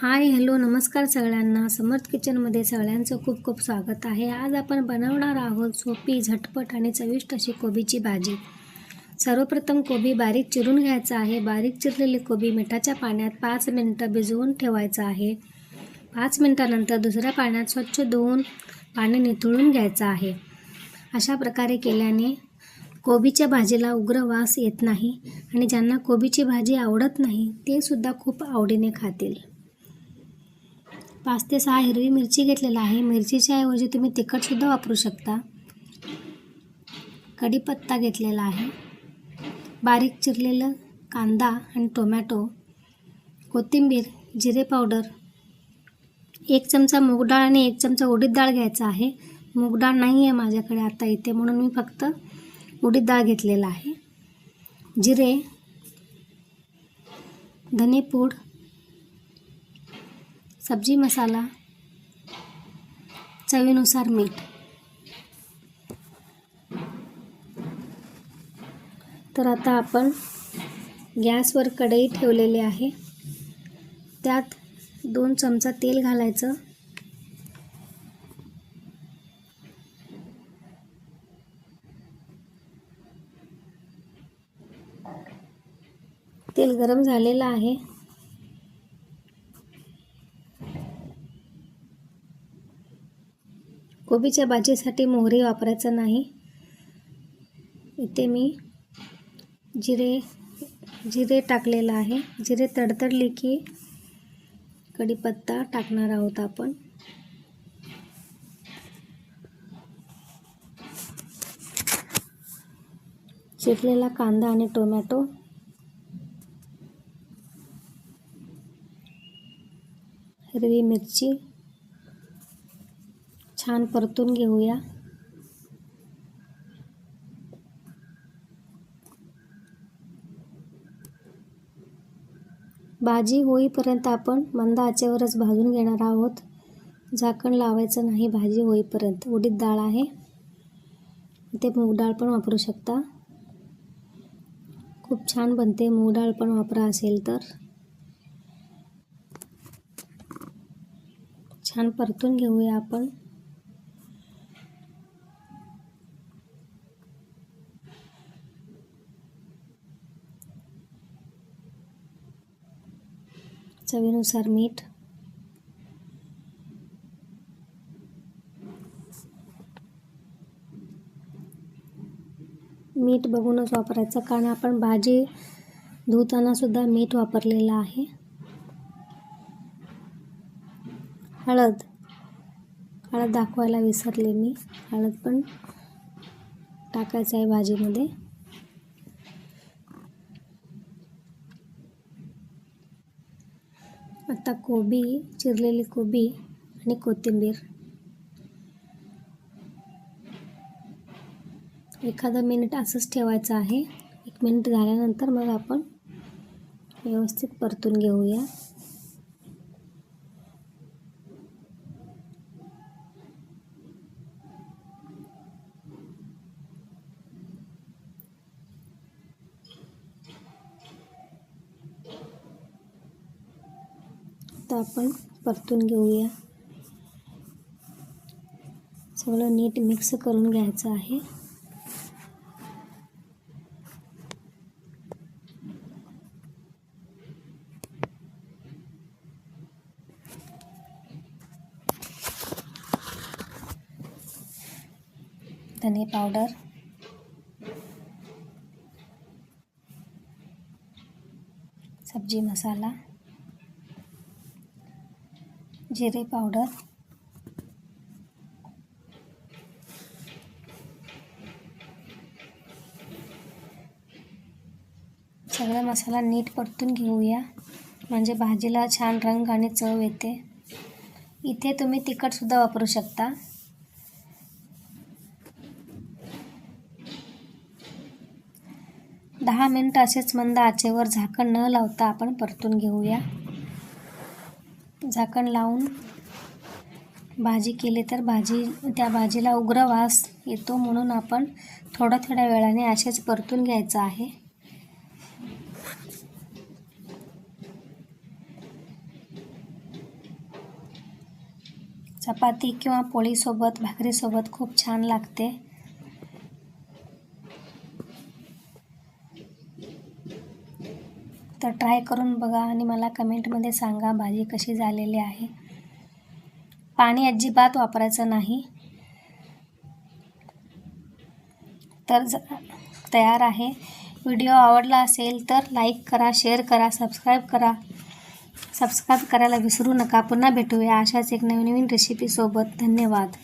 Hi hello नमस्कार सगळ्यांना. समर्थ किचनमध्ये सगळ्यांचं खूप खूप स्वागत आहे. आज आपण बनवणार आहोत सोपी झटपट आणि चविष्ट अशी कोबीची भाजी. सर्वप्रथम कोबी बारीक चिरून घ्यायचा आहे. बारीक चिरलेली कोबी मिठाच्या पाण्यात पाच मिनटं भिजवून ठेवायचं आहे. पाच मिनटानंतर दुसऱ्या पाण्यात स्वच्छ धुवून पाणी निथळून घ्यायचं आहे. अशा प्रकारे केल्याने कोबीच्या भाजीला उग्र वास येत नाही आणि ज्यांना कोबीची भाजी आवडत नाही ते सुद्धा खूप आवडीने खातील. पाच ते सहा हिरवी मिरची घेतलेला आहे. मिरचीच्या ऐवजी तुम्ही तिखटसुद्धा वापरू शकता. कढीपत्ता घेतलेला आहे. बारीक चिरलेलं कांदा आणि टोमॅटो कोथिंबीर जिरे पावडर एक चमचा मूग डाळ आणि एक चमचा उडीद डाळ घ्यायचा आहे. मूग डाळ नाही आहे माझ्याकडे आता इथे म्हणून मी फक्त उडीद डाळ घेतलेला आहे. जिरे धनेपूड सब्जी मसाला चवीनुसार मीठ. तर आता आपण गॅसवर कढई ठेवलेली आहे. त्यात दोन चमचा तेल घालायचं. तेल गरम झालेलं आहे. कोबीच्या भाजीसाठी मोहरी वापरायचं नाही. इथे मी जिरे जिरे टाकलेलं आहे. जिरे तडतडले की कढीपत्ता टाकणार आहोत आपण. चिरलेला कांदा आणि टोमॅटो. हिरवी मिरची. छान परतून घेऊया. भाजी होईपर्यंत आपण मंद आचेवरच भाजून घेणार आहोत. झाकण लावायचं नाही भाजी होईपर्यंत. उडीद डाळ आहे. ते मूग डाळ पण वापरू शकता. खूप छान बनते मूग डाळ पण वापरा असेल तर. छान परतून घेऊया आपण. चवीनुसार मीठ. मीठ बघूनच वापरायचं कारण आपण भाजी धुतानासुद्धा मीठ वापरलेलं आहे. हळद. हळद दाखवायला विसरले मी. हळद पण टाकायचं आहे भाजीमध्ये. आता कोबी चिरलेली कोबी आणि कोथिंबीर. एखादं मिनिट असंच ठेवायचं आहे. एक मिनिट झाल्यानंतर मग आपण व्यवस्थित परतून घेऊया. आता आपण परतून घेऊया. सगळं नीट मिक्स करून घ्यायचं आहे. धने पावडर. सब्जी मसाला. जिरे पावडर. सगळा मसाला नीट परतून घेऊया. म्हणजे भाजीला छान रंग आणि चव येते. इथे तुम्ही तिखटसुद्धा वापरू शकता. दहा मिनटं असेच मंद आचेवर झाकण न लावता आपण परतून घेऊया. झाकण लावून भाजी केले तर भाजी त्या भाजीला उग्र वास येतो म्हणून आपण थोड्या थोड्या वेळाने असेच परतून घ्यायचं आहे. चपाती किंवा पोळीसोबत भाकरीसोबत खूप छान लागते. तर ट्राय करून बघा आणि मला कमेंटमध्ये सांगा भाजी कशी झालेली आहे. पाणी अजिबात वापरायचं नाही. तर तयार आहे. व्हिडिओ आवडला असेल तर लाईक करा शेअर करा सबस्क्राईब करा. सबस्क्राईब करायला विसरू नका. पुन्हा भेटूया अशाच एक नवीन नवीन रेसिपीसोबत धन्यवाद.